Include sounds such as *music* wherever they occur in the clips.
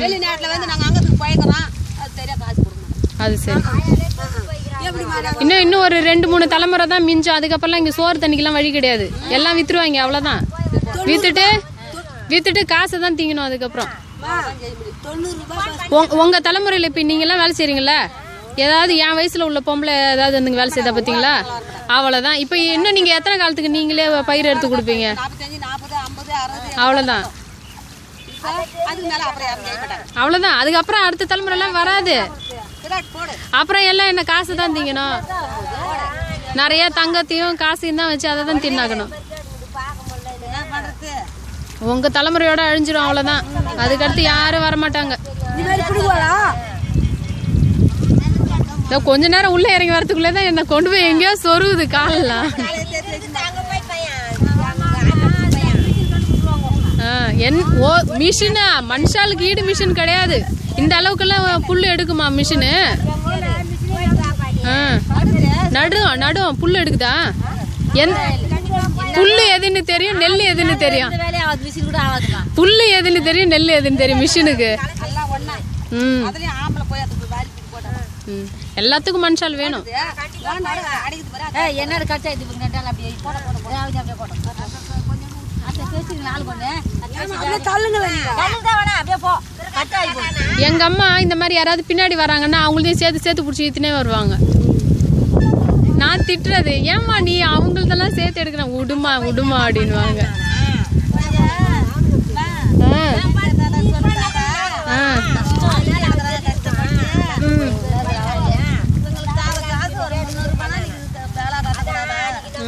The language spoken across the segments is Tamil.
வெளிநாட்டுல வந்து நாங்க அங்கத்துக்கு பயக்கிறோம் அது சரியா காசு கொடுக்கணும் அது சரி இன்னும் இன்னும் ஒரு ரெண்டு மூணு தலைமுறை தான் மிஞ்சும் அதுக்கப்புறம்லாம் இங்கே சோறு தண்ணிக்கெல்லாம் வழி கிடையாது எல்லாம் வித்துருவாங்க அவ்வளோதான் வித்துட்டு வித்துட்டு காசை தான் திங்கணும் அதுக்கப்புறம் தொண்ணூறு ரூபாய் உங்க உங்க தலைமுறையில் இப்போ நீங்களாம் வேலை செய்றீங்களா ஏதாவது என் வயசுல உள்ள பொம்பளை ஏதாவது வந்து வேலை செய்தா பார்த்தீங்களா அவ்வளோதான் இப்போ இன்னும் நீங்கள் எத்தனை காலத்துக்கு நீங்களே பயிர் எடுத்து கொடுப்பீங்க அவ்வளோதான் இப்போ அதுக்கு மேல அப்புறம் யாரும் செய்ய மாட்டாங்க அவ்வளோதான் அதுக்கப்புறம் அடுத்த தலைமுறைலாம் வராது. அப்புறம் எல்லாம் என்ன காசு தான் திங்கணும். நிறைய தங்கத்தையும் காசையும் தான் வச்சு அதை தான் தின்னாக்கணும் உங்கள் உங்க தலைமுறையோட அழிஞ்சிடும் அவ்வளோதான் அதுக்கடுத்து யாரும் வரமாட்டாங்க. இதோ கொஞ்ச நேரம் உள்ள இறங்கி வரதுக்குள்ளே தான் என்ன கொண்டு போய் எங்கேயோ சொருகுது காலெல்லாம். என் ஓ மிஷினா? மனுஷாளுக்கு ஈடு மிஷின் கிடையாது. இந்த அளவுக்கெல்லாம் புல் எடுக்குமா மிஷினு? ஆ. நடுவோம் நடும் புல் எடுக்குதா? எந்த புல்லு எதுன்னு தெரியும் நெல் எதுன்னு தெரியும். புல்லு எதுன்னு தெரியும் நெல் எதுன்னு தெரியும் மிஷினுக்கு. ம். எல்லாத்துக்கும் மனுஷால் வேணும். எங்க அம்மா இந்த மாதிரி யாராவது பின்னாடி வராங்கன்னா அவங்களையும் சேர்த்து சேர்த்து பிடிச்சி இழுத்துனே வருவாங்க. நான் திட்டுறது ஏம்மா நீ அவங்களதெல்லாம் சேர்த்து எடுக்கிறேன் விடுமா விடுமா அப்படின்வாங்க. ம்.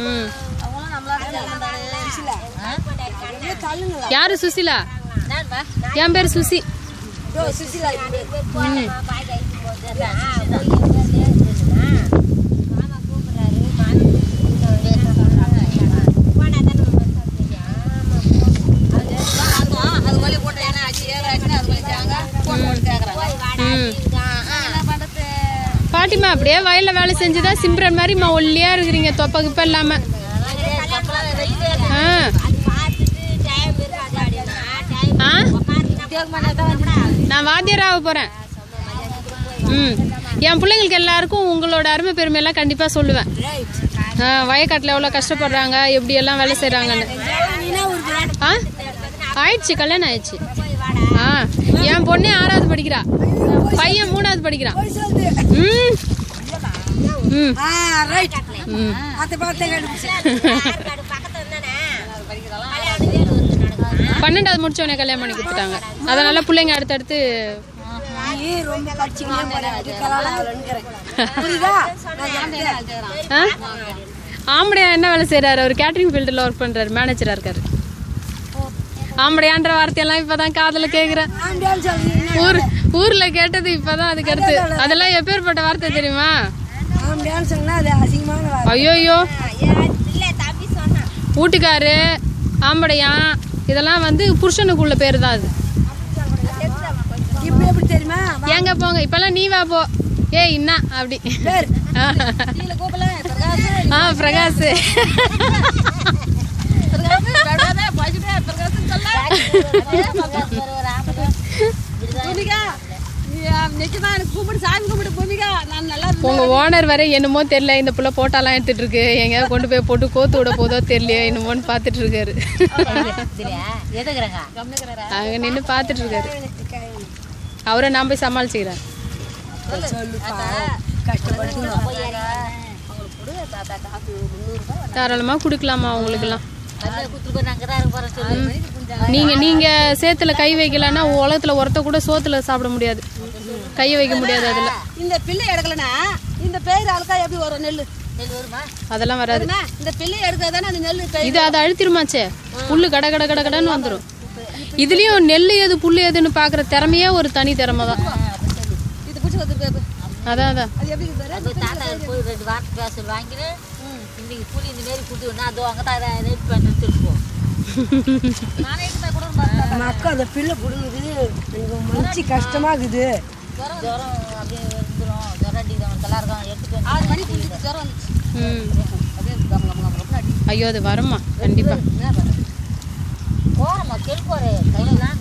ம். யாரு சுசிலா? என் பேர் சுசி. பாட்டிமா அப்படியே வயல்ல வேலை செஞ்சுதான் சிம்ரன் மாதிரிம்மா ஒல்லியா இருக்கிறீங்க தொப்ப கிப்ப இல்லாம. நான் வாத்தியாராக போறேன். ம். என் பிள்ளைங்களுக்கு எல்லாருக்கும் உங்களோட அருமை பெருமையெல்லாம் கண்டிப்பா சொல்லுவேன். வயக்காட்டுல எவ்வளோ கஷ்டப்படுறாங்க எப்படி எல்லாம் வேலை செய்றாங்கன்னு. ஆ? ஆயிடுச்சு கல்யாணம் ஆயிடுச்சு. ஆ. என் பொண்ணே ஆறாவது படிக்கிறா. பையன் மூணாவது படிக்கிறான். ம். ம். ம். *laughs* பன்னெண்டாவது முடிச்சவனே கல்யாணம் பண்ணி கொடுத்துட்டாங்க. அதனால பிள்ளைங்க அடுத்தடுத்து? ஆம்படையா என்ன வேலை செய்றாரு? அவர் கேட்டரிங் ஃபீல்டில் ஒர்க் பண்றாரு மேனேஜரா இருக்காரு. ஆம்படையான்ற வார்த்தையெல்லாம் இப்பதான் காதுல கேக்குறேன். ஊர் ஊர்ல கேட்டது இப்பதான் அதுக்கு அடுத்து. அதெல்லாம் எப்பேற்பட்ட வார்த்தை தெரியுமா? ஐயோயோ. வீட்டுக்காரு ஆம்படையான். இதெல்லாம் வந்து புருஷனுக்குள்ள பேரு தான் அது இப்ப எப்படி தெரியுமா ஏங்க போங்க இப்பெல்லாம் நீ வா போ ஏய் இன்னா அப்படி ஆ. பிரகாஷ் பிரகாஷ் நீ, எனக்கு சாமி நான் நல்லா உங்க ஓனர் வரை என்னமோ தெரியல இந்த புள்ள போட்டாலாம் எடுத்துட்டு இருக்கு எங்கேயாவது கொண்டு போய் போட்டு கோத்து விட போதோ தெரியலையோ என்னமோன்னு பாத்துட்டு இருக்காரு அங்க நின்று பார்த்துட்டு இருக்காரு அவரை நான் போய் சமாளிச்சுக்கிறேன் தாராளமா கொடுக்கலாமா அவங்களுக்குலாம் நீங்க நீங்க சேத்துல கை வைக்கலன்னா உலகத்துல ஒருத்த கூட சோத்துல சாப்பிட முடியாது. கையை வைக்க முடியாது அதுல. இந்த பிள்ளை எடுக்கலனா இந்த பேர் அழுக்கா எப்படி வரும் நெல்லு? நெல் வருமா? அதெல்லாம் வராது? இந்த பிள்ளை எடுக்கிறதானே அந்த நெல் இது அதை அழுத்திருமாச்சே? புல்லு கட கட கட கடன்னு வந்துடும் இதுலயும் நெல் எது புல்லு எதுன்னு பாக்குற திறமையே ஒரு தனி திறமை தான். இது பிடிச்சி வந்து அதான் அதான். ரெண்டு வாரத்து பேசல் வாங்கிட்டு இன்னைக்கு கூலி இந்த மாரி கூட்டி அதோ அங்கே தான் ரேட் பண்ணி திருப்போம் அக்கா அந்த பிள்ளை பிடுங்குது. எனக்கு மனசு இருக்குது ஜுரம் அப்படியே வந்துடும் ஜுரம் அவனுக்கு எல்லாருக்கும் எடுத்துட்டு வந்து ஆறு மணிக்கு ஜுரம் வந்துச்சு. ம். அப்படியே அடி ஐயோ அது வருமா? கண்டிப்பா. என்ன பண்ண போகிறோம்மா கெடுப்போரு கையெல்லாம்